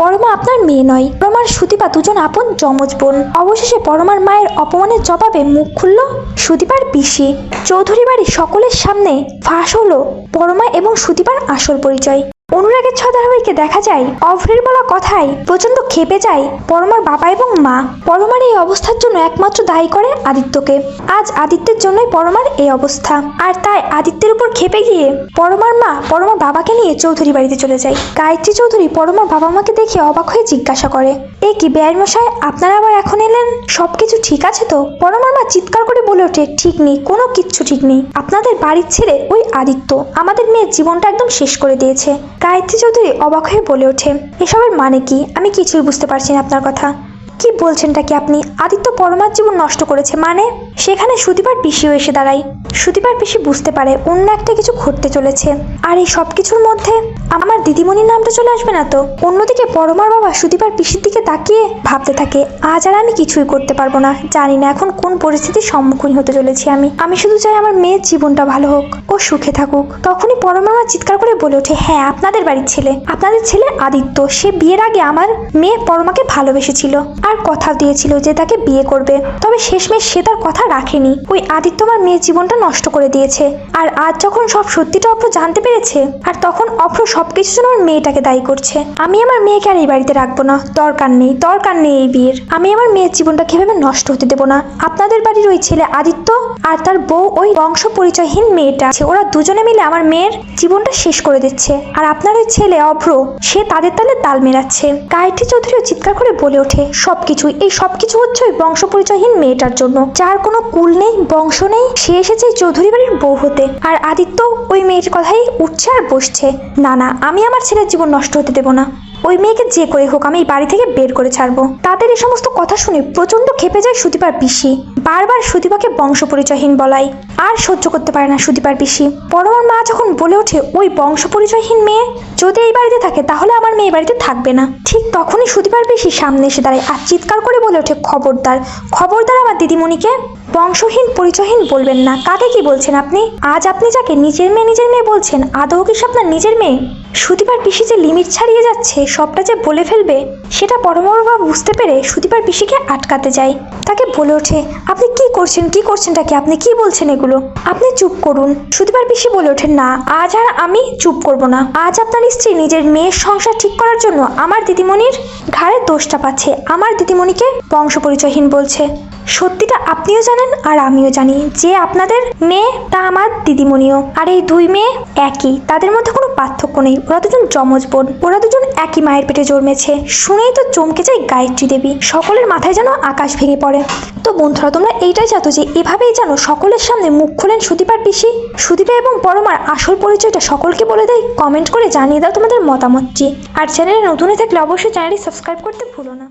পরমা আপনার মেয়ে নয়। পরমার সুদীপা দুজন আপন যমজ বোন। অবশেষে পরমার মায়ের অপমানের জবাবে মুখ খুলল সুদীপার পিসি। চৌধুরী বাড়ির সকলের সামনে ফাঁস হলো পরমা এবং সুদীপার আসল পরিচয়। অনুরাগের ছ ধারাবাহিকে দেখা যায়, অভ্রের বলা কথায় প্রচণ্ড খেপে যায় পরমার বাবা এবং মা। পরমার এই অবস্থার জন্য একমাত্র দায়ী করে আদিত্যকে। আজ আদিত্যের জন্যই পরমার এই অবস্থা। আর তাই আদিত্যের উপর খেপে গিয়ে পরমার মা পরমার বাবাকে নিয়ে চৌধুরী বাড়িতে চলে যায়। গায়ত্রী চৌধুরী পরমার বাবা মাকে দেখে অবাক হয়ে জিজ্ঞাসা করে, এ কি বেয়ার মশাই, আপনারা আবার এখন এলেন? সবকিছু ঠিক আছে তো? পরমার মা চিৎকার করে বলে ওঠে, ঠিক নেই, কোনো কিচ্ছু ঠিক নেই। আপনাদের বাড়ির ছেলে ওই আদিত্য। আমাদের মেয়ের জীবনটা একদম শেষ করে দিয়েছে। গায়ত্রী চৌধুরী অবাক হয়ে বলে ওঠে, এসবের মানে কি? আমি কিছুই বুঝতে পারছি না আপনার কথা। কি বলছেনটা কি আপনি? আদিত্য পরমার জীবন নষ্ট করেছে মানে? সেখানে সুদীপার পিসিও এসে দাঁড়ায়। সুদীপার পিসি বুঝতে পারে অন্য একটা কিছু ঘটতে চলেছে। আর এই সব কিছুর মধ্যে আমার দিদিমণির নামটা চলে আসবে না তো? অন্যদিকে পরমার বাবা সুদীপার পিসির দিকে তাকিয়ে ভাবতে থাকে, আজ আর আমি কিছুই করতে পারব না। জানি না এখন কোন পরিস্থিতির সম্মুখীন হতে চলেছি আমি। আমি শুধু চাই আমার মেয়ের জীবনটা ভালো হোক, ও সুখে থাকুক। তখনই পরমার মা চিৎকার করে বলে ওঠে হ্যাঁ আপনাদের বাড়ির ছেলে। আপনাদের ছেলে আদিত্য। সে বিয়ের আগে আমার মেয়ে পরমাকে ভালোবেসেছিল। আর কথা দিয়েছিল যে তাকে বিয়ে করবে। তবে শেষমেশ সে তার কথা রাখেনি। ওই আদিত্য আমার মেয়ের জীবনটা নষ্ট করে দিয়েছে। আর আজ যখন সব সত্যিটা অপ্র জানতে পেরেছে, আর তখন অভ্র সবকিছুর জন্য আমার মেয়েটাকে দায়ী করছে। আমি আমার মেয়েকে আর এই বাড়িতে রাখব না। দরকার নেই দরকার নেই এই বিয়ের। আমি আমার মেয়ের জীবনটা কীভাবে নষ্ট হতে দেবো না? আপনাদের বাড়ির ওই ছেলে আদিত্য আর তার বউ ওই বংশ পরিচয়হীন মেয়েটা আছে। ওরা দুজনে মিলে আমার মেয়ের জীবনটা শেষ করে দিচ্ছে। আর আপনার ওই ছেলে অভ্র সে তাদের তালে তাল মেলাচ্ছে। গায়ত্রী চৌধুরীও চিৎকার করে বলে ওঠে সবকিছু এই সবকিছু হচ্ছে ওই বংশ পরিচয়হীন মেয়েটার জন্য। যার কোনো কুল নেই, বংশ নেই, সে এসেছে চৌধুরী বাড়ির বউ হতে। আর আদিত্য ওই মেয়ের কথাই উঠছে আর বসছে। না না, আমি আমার ছেলের জীবন নষ্ট হতে দেবো না। ওই মেয়েকে যে করে হোক আমি এই বাড়ি থেকে বের করে ছাড়বো। তাদের এ সমস্ত কথা শুনে প্রচণ্ড খেপে যায় সুদীপার পিসি। বারবার সুদীপাকে বংশ পরিচয়হীন বলাই। আর সহ্য করতে পারে না সুদীপার পিসি। পরমার মা যখন বলে ওঠে, ওই বংশ পরিচয়হীন মেয়ে, যদি এই বাড়িতে থাকে, তাহলে আমার মেয়ে বাড়িতে থাকবে না। ঠিক তখনই সুদীপার পিসি সামনে এসে দাঁড়ায় আর চিৎকার করে বলে ওঠে, খবরদার খবরদার আমার দিদিমণিকে। বংশহীন, পরিচয়হীন বলবেন না। কাকে কি বলছেন আপনি? আজ আপনি যাকে নিজের মেয়ে নিজের মেয়ে বলছেন, আদৌ কি আপনার নিজের মেয়ে? সুদীপার পিসি যে লিমিট ছাড়িয়ে যাচ্ছে, সবটা যে বলে ফেলবে, সেটা পরমরবা বুঝতে পেরে সুদীপার পিসিকে আটকাতে যায়। তাকে বলে ওঠে, আপনি কি করছেন, কি করছেনটা কি? আপনি কি বলছেন এগুলো? আপনি চুপ করুন। সুদীপার পিসি বলে ওঠেন, না, আজ আর আমি চুপ করব না। আজ আপনার স্ত্রী নিজের মেয়ের সংসার ঠিক করার জন্য আমার দিদিমণির ঘাড়ে দোষটা পাচ্ছে। আমার দিদিমণিকে বংশ পরিচয়হীন বলছে। সত্যিটা আপনিও জানেন আর আমিও জানি। যে আপনাদের মেয়ে, তা আমার দিদিমণিও। আর এই দুই মেয়ে একই। তাদের মধ্যে কোনো পার্থক্য নেই। ওরা দুজন যমজ বোন। ওরা দুজন একই মায়ের পেটে জন্মেছে। শুনেই তো চমকে যায় গায়ত্রী দেবী। সকলের মাথায় যেন আকাশ ভেঙে পড়ে। তো বন্ধুরা, তোমরা এইটাই জানো যে এভাবেই যেন সকলের সামনে মুখ খোলেন সুদীপার পিসি। সুদীপা এবং পরমার আসল পরিচয়টা সকলকে বলে দেয়। কমেন্ট করে জানিয়ে দাও তোমাদের মতামতটি। আর চ্যানেলে নতুন থাকলে অবশ্যই চ্যানেলটি সাবস্ক্রাইব করতে ভুলো না।